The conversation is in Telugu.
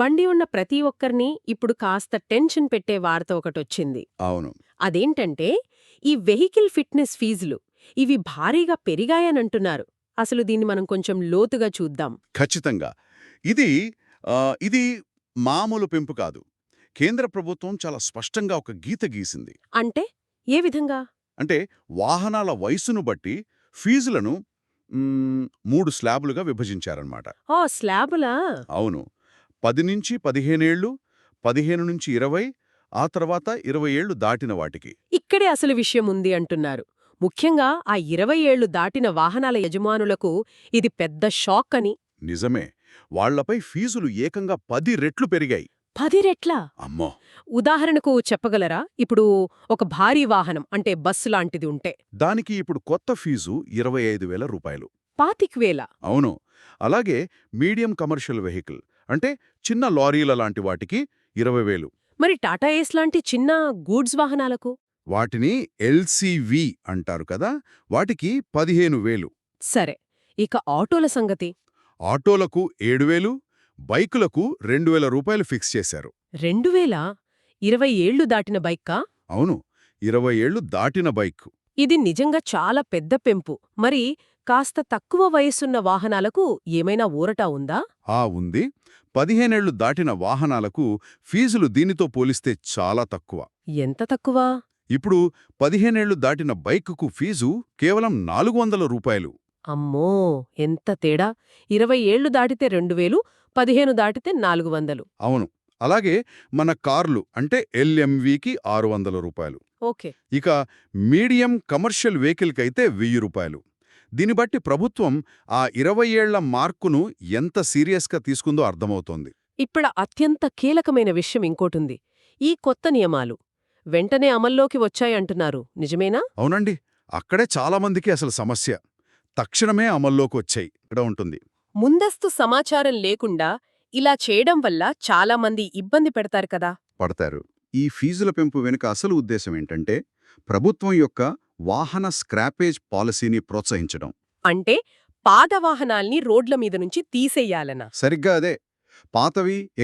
బండి ఉన్న ప్రతి ఒక్కరిని ఇప్పుడు కాస్త టెన్షన్ పెట్టే వార్త ఒకటొచ్చింది. అవును. అదేంటంటే ఈ వెహికల్ ఫిట్నెస్ ఫీజులు ఇవి భారీగా పెరిగాయనంటున్నారు. అసలు దీన్ని మనం కొంచెం లోతుగా చూద్దాం. ఖచ్చితంగా. ఇది ఇది మామూలు పెంపు కాదు. కేంద్ర ప్రభుత్వం చాలా స్పష్టంగా ఒక గీత గీసింది. అంటే ఏ విధంగా? అంటే వాహనాల వయసును బట్టి ఫీజులను మూడు స్లాబులుగా విభజించారన్నమాట. ఓ స్లాబులా? అవును. పది నుంచి పదిహేనేళ్ళు పదిహేను నుంచి ఇరవై ఆ తర్వాత ఇరవై ఏళ్ళు దాటిన వాటికి. ఇక్కడే అసలు విషయం ఉంది అంటున్నారు. ముఖ్యంగా ఆ ఇరవై ఏళ్ళు దాటిన వాహనాల యజమానులకు ఇది పెద్ద షాక్ అని నిజమే. వాళ్ళపై ఫీజులు ఏకంగా పది రెట్లు పెరిగాయి. పది రెట్లా? అమ్మో! ఉదాహరణకు చెప్పగలరా? ఇప్పుడు ఒక భారీ వాహనం అంటే బస్సు లాంటిది ఉంటే. దానికి ఇప్పుడు కొత్త ఫీజు ఇరవై రూపాయలు. పాతిక్వేల అవును. అలాగే మీడియం కమర్షియల్ వెహికల్ అంటే చిన్న లారీల లాంటి వాటికి ఇరవై వేలు. మరి టాటా ఏస్ లాంటి చిన్న గూడ్స్ వాహనాలకు? వాటిని ఎల్సివి అంటారు కదా వాటికి పదిహేను వేలు. సరే ఇక ఆటోల సంగతి. ఆటోలకు ఏడు వేలు బైకులకు రెండు వేల రూపాయలు ఫిక్స్ చేశారు. రెండు వేల? ఇరవై ఏళ్ళు దాటిన బైక్కా? అవును ఇరవై ఏళ్ళు దాటిన బైక్. ఇది నిజంగా చాలా పెద్ద పెంపు. మరి కాస్త తక్కువ వయసున్న వాహనాలకు ఏమైనా ఊరటా ఉందా? ఆ ఉంది. పదిహేనేళ్ళు దాటిన వాహనాలకు ఫీజులు దీనితో పోలిస్తే చాలా తక్కువ. ఎంత తక్కువ? ఇప్పుడు పదిహేనేళ్ళు దాటిన బైకుకు ఫీజు కేవలం నాలుగు వందల రూపాయలు. అమ్మో! ఎంత తేడా! ఇరవై ఏళ్ళు దాటితే రెండు వేలు పదిహేను దాటితే నాలుగు వందలు. అవును. అలాగే మన కార్లు అంటే ఎల్ఎంవికి ఆరు వందల రూపాయలు. ఓకే. ఇక మీడియం కమర్షియల్ వెహికల్కైతే వెయ్యి రూపాయలు. దీన్ని బట్టి ప్రభుత్వం ఆ ఇరవై ఏళ్ళ మార్కును ఎంత సీరియస్గా తీసుకుందో అర్థమవుతోంది. ఇప్పుడు అత్యంత కీలకమైన విషయం ఇంకోటుంది. ఈ కొత్త నియమాలు వెంటనే అమల్లోకి వచ్చాయంటున్నారు. నిజమేనా? అవునండి. అక్కడే చాలామందికి అసలు సమస్య. తక్షణమే అమల్లోకి వచ్చాయి ఇక్కడ ఉంటుంది. ముందస్తు సమాచారం లేకుండా ఇలా చేయడం వల్ల చాలా మంది ఇబ్బంది పెడతారు కదా? పడతారు. ఈ ఫీజుల పెంపు వెనుక అసలు ఉద్దేశం ఏంటంటే ప్రభుత్వం యొక్క వాహన స్క్రాపేజ్ పాలసీని ప్రోత్సహించడం. అంటే పాత వాహనాల్ని రోడ్ల మీద నుంచి తీసేయాలనా? సరిగ్గా అదే. పాతవి